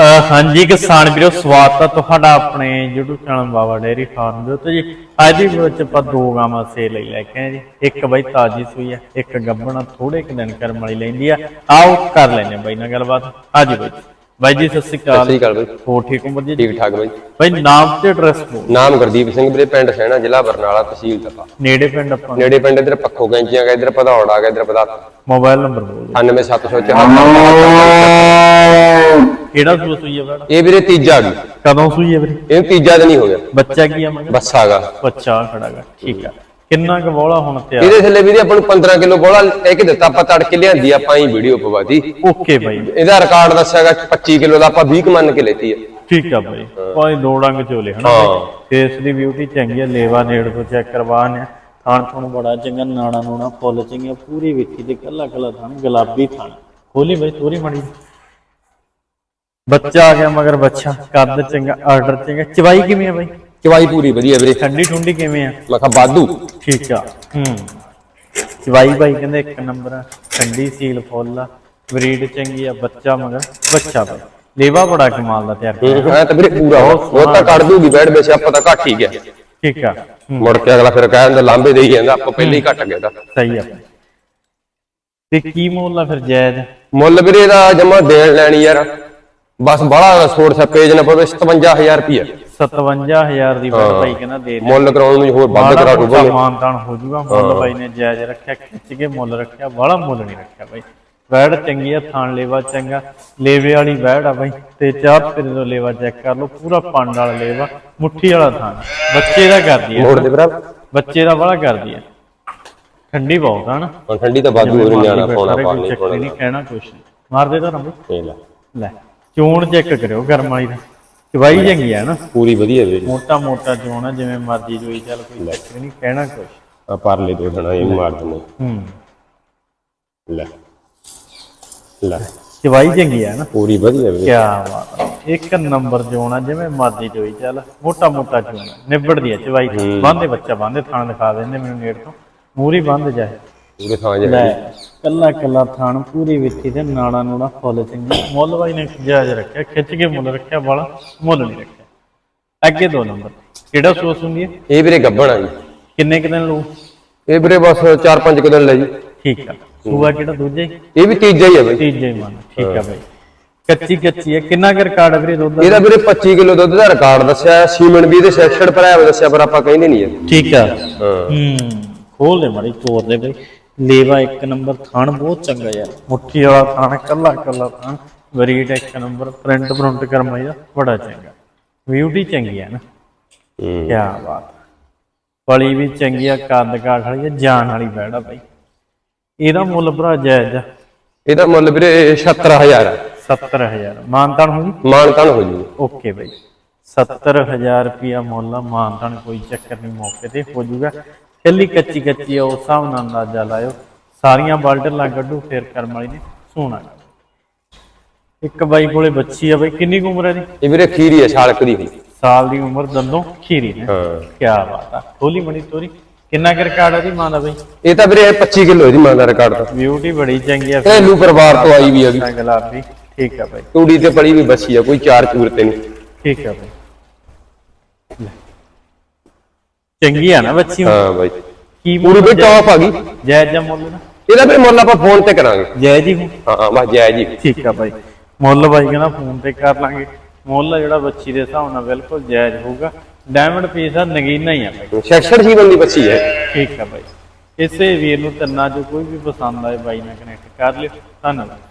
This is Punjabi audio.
ਹਾਂਜੀ ਕਿਸਾਨ ਵੀਰੋ ਸਵਾਗਤ ਹੈ ਤੁਹਾਡਾ ਆਪਣੇ YouTube channel Baba dairy farm ਦੇ ਉੱਤੇ ਜੀ। ਅੱਜ ਦੀ ਵੀਡੀਓ ਵਿੱਚ ਆਪਾਂ ਦੋ ਗਾਵਾਂ ਸੇਲ ਲਈ ਲੈ ਕੇ ਆਏ ਜੀ। ਇੱਕ ਬਾਈ ਤਾਜੀ ਸੂਈ ਹੈ ਇੱਕ ਗੱਬਣਾ ਥੋੜੇ ਕੁ ਦਿਨ ਕਰਮ ਵਾਲੀ ਲੈਂਦੀ ਆ। ਆਓ ਕਰ ਲੈਨੇ ਬਾਈ ਨਾਲ ਗੱਲਬਾਤ। ਹਾਂਜੀ ਬਾਈ। ਬਾਈ ਜੀ ਸਤਿ ਸ਼੍ਰੀ ਸਤਿ ਅਕਾਲ ਸ੍ਰੀ ਅਕਾਲ ਬਾਈ। ਹੋ ਠੀਕ ਹੋ ਜੀ? ਠੀਕ ਠਾਕ ਬਾਈ। ਬਾਈ ਨਾਮ ਤੇ ਐਡਰੈਸ ਬੋਲ ਨਾਮ ਗੁਰਦੀਪ ਸਿੰਘ ਵੀਰੇ ਪਿੰਡ ਸੈਣਾ ਜ਼ਿਲ੍ਹਾ ਬਰਨਾਲਾ ਤਹਿਸੀਲ ਤਪਾ। ਨੇੜੇ ਪਿੰਡ ਆਪਾਂ? ਨੇੜੇ ਪਿੰਡ ਇਧਰ ਪੱਖੋ ਕੈਂਚੀਆਂ ਗਾ ਇਧਰ ਪਧੌੜ ਆ ਗਿਆ ਇਧਰ ਪਦਾ ਮੋਬਾਈਲ ਨੰਬਰ ਬੋਲ 97774 ਕਿਹੜਾ ਸੂਆ ਸੂਈ ਬੜਾ ਇਹ ਵੀਰੇ ਤੀਜਾ ਆ ਗਈ ਕਦੋਂ ਸੂਈ ਵੀਰੇ? ਇਹ ਤੀਜਾ ਦਿਨ ਹੀ ਹੋ ਗਿਆ। ਬੱਚਾ ਕੀ ਆ ਮਗਰ ਬੱਸਾ ਗਾ ਬੱਚਾ ਖੜਾਗਾ ਠੀਕ ਆ। ਕਿੰਨਾ ਕੁ ਬੋਲਾ ਹੁਣ ਤਿਆਰ? ਇਹਦੇ ਥੱਲੇ ਵੀਰੇ ਆਪਾਂ ਨੂੰ 15 ਕਿਲੋ ਬੋਲਾ ਕੇ ਦਿੱਤਾ ਆਪਾਂ ਤੜਕੇ ਲਿਆਂਦੀ ਆਪਾਂ ਹੀ ਵੀਡੀਓ ਪਵਾਤੀ। ਓਕੇ ਬਾਈ। ਇਹਦਾ ਰਿਕਾਰਡ ਦੱਸਿਆਗਾ 25 ਕਿਲੋ ਦਾ ਆਪਾਂ 20 ਕੁ ਮੰਨ ਕੇ ਲੈਤੀ ਹੈ ਠੀਕ ਆ ਬਾਈ। ਕੋਈ ਦੋ ਡੰਗ ਝੋਲੇ ਹਨਾ ਫੇਸ ਦੀ ਬਿਊਟੀ ਚੰਗੀ ਆ ਲੇਵਾ ਨੇੜ ਤੋਂ ਚੈੱਕ ਕਰਵਾਣੇ ਥਾਣ ਥਣ ਬੜਾ ਚੰਗਾ ਨਾਣਾ ਨੂਣਾ ਫੁੱਲ ਚੰਗੀਆਂ ਪੂਰੀ ਵੇਖੀ ਤੇ ਕੱਲਾ ਕੱਲਾ ਥਾਣ ਗੁਲਾਬੀ ਥਾਣ। ਖੋਲੀ ਬਾਈ ਤੋਰੀ ਮੜੀ ਬੱਚਾ ਆ ਗਿਆ ਮਗਰ ਬੱਚਾ। ਕੱਦ ਚੰਗਾ ਆਰਡਰ ਚੰਗਾ। ਚਵਾਈ ਕਿਵੇਂ ਆ ਬਾਈ? ਚਵਾਈ ਪੂਰੀ ਵਧੀਆ ਵੀਰੇ। ਠੰਡੀ ਠੁੰਡੀ ਕਿਵੇਂ ਆ? ਕਿਹਾ ਵਾਧੂ। ਠੀਕ ਆ ਹੂੰ। ਚਵਾਈ ਬਾਈ ਕਹਿੰਦੇ ਇੱਕ ਨੰਬਰ ਆ। ਠੰਡੀ ਸੀਲ ਫੁੱਲ ਆ। ਬਰੀਡ ਚੰਗੀ ਆ ਬੱਚਾ ਮਗਰ ਬੱਚਾ ਬਾਈ। ਲੇਵਾ ਬੜਾ ਕਮਾਲ ਦਾ ਤਿਆਰ ਕੀਤਾ ਹਾਂ ਤਾਂ ਵੀਰੇ ਪੂਰਾ ਉਹ ਤਾਂ ਕੱਢ ਦੂਗੀ ਬੈਠ ਬੇਸੇ ਆਪਾਂ ਤਾਂ ਘੱਟ ਹੀ ਗਿਆ। ਠੀਕ ਆ ਮੁੜ ਕੇ ਅਗਲਾ ਫਿਰ ਕਹਿੰਦਾ ਲਾਂਬੇ ਦੇਈ ਜਾਂਦਾ ਆਪਾਂ ਪਹਿਲੇ ਹੀ ਘੱਟ ਗਿਆ ਦਾ ਸਹੀ ਆ। ਤੇ ਕੀ ਮੁੱਲ ਆ ਫਿਰ ਜਾਇਜ਼? ਮੁੱਲ ਵੀਰੇ ਦਾ ਜਮਾ ਦੇਣ ਲੈਣੀ ਯਾਰ। ਬਸ ਬੜਾ ਸੋੜ ਸਪੇਜ ਨਾ ਪਵੇ 57000 ਰੁਪਏ 57000 ਦੀ ਬਾਈ ਭਾਈ ਕਹਿੰਦਾ ਦੇ ਦੇ ਮੁੱਲ ਕਰਾਉਣ ਨੂੰ ਹੋਰ ਵੱਧ ਕਰਾ ਦੂਗਾ ਮਾਨਤਾਨ ਹੋ ਜਾਊਗਾ ਮੁੱਲ ਬਾਈ ਨੇ ਜਾਇਜ਼ ਰੱਖਿਆ ਖਿੱਚ ਕੇ ਮੁੱਲ ਰੱਖਿਆ ਬਾਹਲਾ ਮੁੱਲ ਨਹੀਂ ਰੱਖਿਆ ਬਾਈ। ਵੈੜ ਚੰਗੀ ਆ ਥਾਣ ਲੇਵਾ ਚੰਗਾ। ਲੇਵੇ ਵਾਲੀ ਵੈੜ ਆ ਬਾਈ ਤੇ ਚਾਹ ਤੇਰੇ ਤੋਂ ਲੇਵਾ ਚੈੱਕ ਕਰ ਲਓ ਪੂਰਾ ਪੰਡ ਵਾਲਾ ਲੇਵਾ ਮੁੱਠੀ ਵਾਲਾ ਥਾਣ। ਬੱਚੇ ਦਾ ਕਰਦੀ ਆ। ਮੋੜ ਦੇ ਭਰਾ। ਬੱਚੇ ਦਾ ਬੜਾ ਕਰਦੀ ਆ। ਠੰਡੀ ਬਹੁਤ ਆ ਨਾ। ਠੰਡੀ ਤਾਂ ਵਾਧੂ ਹੋ ਨਿਆਣਾ ਪਾਉਣਾ ਪਾਣੀ ਨਹੀਂ ਕਹਿਣਾ ਕੁਛ ਨਹੀਂ। ਮਾਰਦੇ ਤਾਂ ਇਹ ਲੈ। ਲੈ। ਚੋਣ ਚੈੱਕ ਕਰਿਓ ਗਰਮ ਵਾਲੀ ਦਾ ਚਵਾਈ ਚੰਗੀ ਆ ਨਾ। ਪੂਰੀ ਵਧੀਆ ਵੀਰੇ ਮੋਟਾ ਮੋਟਾ ਚੋਣ ਆ ਜਿਵੇਂ ਮਰਜ਼ੀ ਜੋਈ ਚੱਲ ਕੋਈ ਚੱਕਰ ਨਹੀਂ ਕਹਿਣਾ ਕੁਛ। ਆ ਪਰਲੇ ਤੋਂ ਦੇਣਾ ਇਹ ਮਾਰ ਦਿੰਦੇ ਹੂੰ। ਲੈ। ਲੈ। ਚਵਾਈ ਚੰਗੀ ਆ ਨਾ। ਪੂਰੀ ਵਧੀਆ ਵੀਰੇ। ਕੀ ਬਾਤ ਆ। ਇੱਕ ਨੰਬਰ ਚੋਣ ਆ ਜਿਵੇਂ ਮਰਜ਼ੀ ਜੋਈ ਚੱਲ। ਮੋਟਾ ਮੋਟਾ ਚੋਣ ਆ। ਨਿਬੜਦੀ ਆ ਚਵਾਈ ਬੰਦੇ ਬੱਚਾ ਬੰਦੇ ਥਾਣ ਦਿਖਾ ਦਿੰਦੇ ਮੈਨੂੰ ਨੇੜ ਤੋਂ। ਮੂਰੀ ਬੰਦ ਜਾਏ। ਪੂਰੇ ਥਾਂ ਲੈ ਕੱਲਾ ਕੱਲਾ ਥਾਣ ਪੂਰੀ ਵਿੱਥੀ ਤੇ ਨਾੜਾ ਨੂੜਾ ਫੁੱਲ ਚੰਗੀ। ਮੁੱਲ ਬਾਈ ਨੇ ਜਾਇਜ਼ ਰੱਖਿਆ ਖਿੱਚ ਕੇ ਮੁੱਲ ਰੱਖਿਆ ਵਾਲਾ ਮੁੱਲ ਨਹੀਂ ਰੱਖਿਆ। ਅੱਗੇ ਦੋ ਨੰਬਰ ਕਿਹੜਾ ਸੋਸ ਹੁੰਦੀ ਹੈ? ਇਹ ਵੀਰੇ ਗੱਬਣ ਆ ਜੀ। ਕਿੰਨੇ ਕੁ ਦਿਨ ਲੂ ਇਹ ਵੀਰੇ ਬਸ 4-5 ਦਿਨ ਲੈ ਜੀ। ਠੀਕ ਆ। ਸੂਆ ਕਿਹੜਾ ਦੂਜਾ ਹੀ? ਇਹ ਵੀ ਤੀਜਾ ਹੀ ਆ ਬਈ। ਤੀਜਾ ਹੀ ਮੰਨ ਠੀਕ ਆ ਬਾਈ। ਕੱਚੀ ਕੱਚੀ ਹੈ ਕਿੰਨਾ ਕੁ ਰਿਕਾਰਡ ਵੀਰੇ ਦੁੱਧ ਦਾ? ਇਹਦਾ ਵੀਰੇ 25 ਕਿਲੋ ਦੁੱਧ ਦਾ ਰਿਕਾਰਡ ਦੱਸਿਆ ਸੀਮਨ ਵੀ ਇਹਦੇ ਸੈਕਸ਼ਨ ਭਰਾਇਆ ਹੋਇਆ ਦੱਸਿਆ ਪਰ ਆਪਾਂ ਕਹਿੰਦੇ ਨਹੀਂ ਇਹ ਠੀਕ ਆ। ਹਾਂ। ਹੂੰ ਖੋਲ ਦੇ ਮਾੜੀ ਤੋੜ ਦੇ ਬਈ। ਲੇਵਾ ਇੱਕ ਨੰਬਰ ਥਾਣ ਬਹੁਤ ਚੰਗਾ ਯਾਰ। ਮੁੱਠੀ ਵਾਲਾ ਥਾਣ ਕੱਲਾ ਕੱਲਾ ਥਾਣ ਬਰੀਡ ਇੱਕ ਨੰਬਰ ਪ੍ਰਿੰਟ ਪ੍ਰਿੰਟ ਕਰਮਾਈ ਦਾ ਬੜਾ ਚੰਗਾ। ਬਿਊਟੀ ਚੰਗੀ ਹੈ ਨਾ। ਕੀ ਬਾਤ। ਪਲੀ ਵੀ ਚੰਗੀ ਆ ਕੱਦ ਕਾਠ ਵਾਲੀ ਆ ਜਾਨ ਵਾਲੀ ਬੈੜਾ ਬਾਈ। ਇਹਦਾ ਮੁੱਲ ਭਰਾ ਜਾਇਜ਼ ਆ। ਇਹਦਾ ਮੁੱਲ ਵੀਰੇ 76000 ਆ 70000 ਮਾਨਤਾਨ ਹੋ ਗਈ? ਮਾਨਤਾਨ ਹੋ ਜੂ। ਓਕੇ ਬਾਈ। 70000 ਰੁਪਿਆ ਮੁੱਲ ਆ ਮਾਨਤਾਨ ਕੋਈ ਚੱਕਰ ਨਹੀਂ ਮੌਕੇ ਤੇ ਹੋ ਜਾਊਗਾ ਕੱਲੀ ਕੱਚੀ ਕੱਚੀ ਆ ਉਸ ਹਿਸਾਬ ਨਾਲ ਅੰਦਾਜ਼ਾ ਲਾਇਓ। ਸਾਰੀਆਂ ਬਾਲਟਰ ਲਾ ਕੱਢੂ ਫੇਰ ਕਰਮ ਵਾਲੀ ਨੇ ਸੋਣਾ ਇੱਕ ਬਾਈ ਕੋਲੇ ਬੱਚੀ ਆ ਬਾਈ ਕਿੰਨੀ ਕੁ ਉਮਰ ਹੈ ਦੀ ਇਹ ਵੀਰੇ ਖੀਰੀ ਹੈ ਛਾਲਕ ਦੀ ਹੋਈ ਸਾਲ ਦੀ ਉਮਰ ਦੰਦੋਂ ਖੀਰੀ ਨੇ। ਹਾਂ। ਕੀ ਬਾਤ ਆ। ਖੋਲੀ ਬਣੀ ਤੋਰੀ। ਕਿੰਨਾ ਕੁ ਰਿਕਾਰਡ ਆ ਦੀ ਮਾਂ ਦਾ ਬਾਈ? ਇਹ ਤਾਂ ਵੀਰੇ 25 ਕਿਲੋ ਇਹਦੀ ਮਾਂ ਦਾ ਰਿਕਾਰਡ ਤਾਂ। ਬਿਊਟੀ ਬੜੀ ਚੰਗੀ ਆ। ਘਰੇਲੂ ਪਰਿਵਾਰ ਤੋਂ ਆਈ ਵੀ ਹੈਗੀ ਗੁਲਾਬੀ। ਠੀਕ ਆ ਬਾਈ। ਤੂੜੀ ਤੇ ਪਲੀ ਵੀ ਬੱਚੀ ਆ ਕੋਈ ਚਾਰ ਚੂਰ ਤੇ ਨਹੀਂ। ਠੀਕ ਆ ਬਾਈ ਲੈ। ਚੰਗੀ ਆ ਨਾ ਬੱਚੀ ਹਾਂ ਬਾਈ। ਕੀ ਪੂਰੀ ਵੀ ਟੌਪ ਆ ਗਈ। ਜਾਇਜ਼ ਜਾਂ ਮੁੱਲ ਨਾ। ਇਹਦਾ ਵੀਰੇ ਮੁੱਲ ਆਪਾਂ ਫੋਨ ਤੇ ਕਰਾਂਗੇ। ਜਾਇਜ਼ ਹੀ ਹੋਊ। ਹਾਂ ਬਸ ਜੈ ਜੀ। ਠੀਕ ਆ ਬਾਈ। ਮੁੱਲ ਬਾਈ ਕਹਿੰਦਾ ਫੋਨ ਤੇ ਕਰ ਲਾਂਗੇ। ਮੁੱਲ ਜਿਹੜਾ ਬੱਚੀ ਦੇ ਹਿਸਾਬ ਨਾਲ ਬਿਲਕੁਲ ਜਾਇਜ਼ ਹੋਊਗਾ। ਡਾਇਮੰਡ ਪੀਸ ਆ ਨਗੀਨਾ ਹੀ ਆ ਬਾਈ। ਸੈਕਸ਼ਨ ਜੀਵਨ ਦੀ ਬੱਚੀ ਹੈ। ਠੀਕ ਆ ਬਾਈ। ਇਸੇ ਵੀਰ ਨੂੰ ਤੰਨਾ ਜੋ ਕੋਈ ਵੀ ਪਸੰਦ ਆਏ ਬਾਈ ਨਾਲ ਕਨੈਕਟ ਕਰ ਲਿਓ। ਧੰਨਵਾਦ।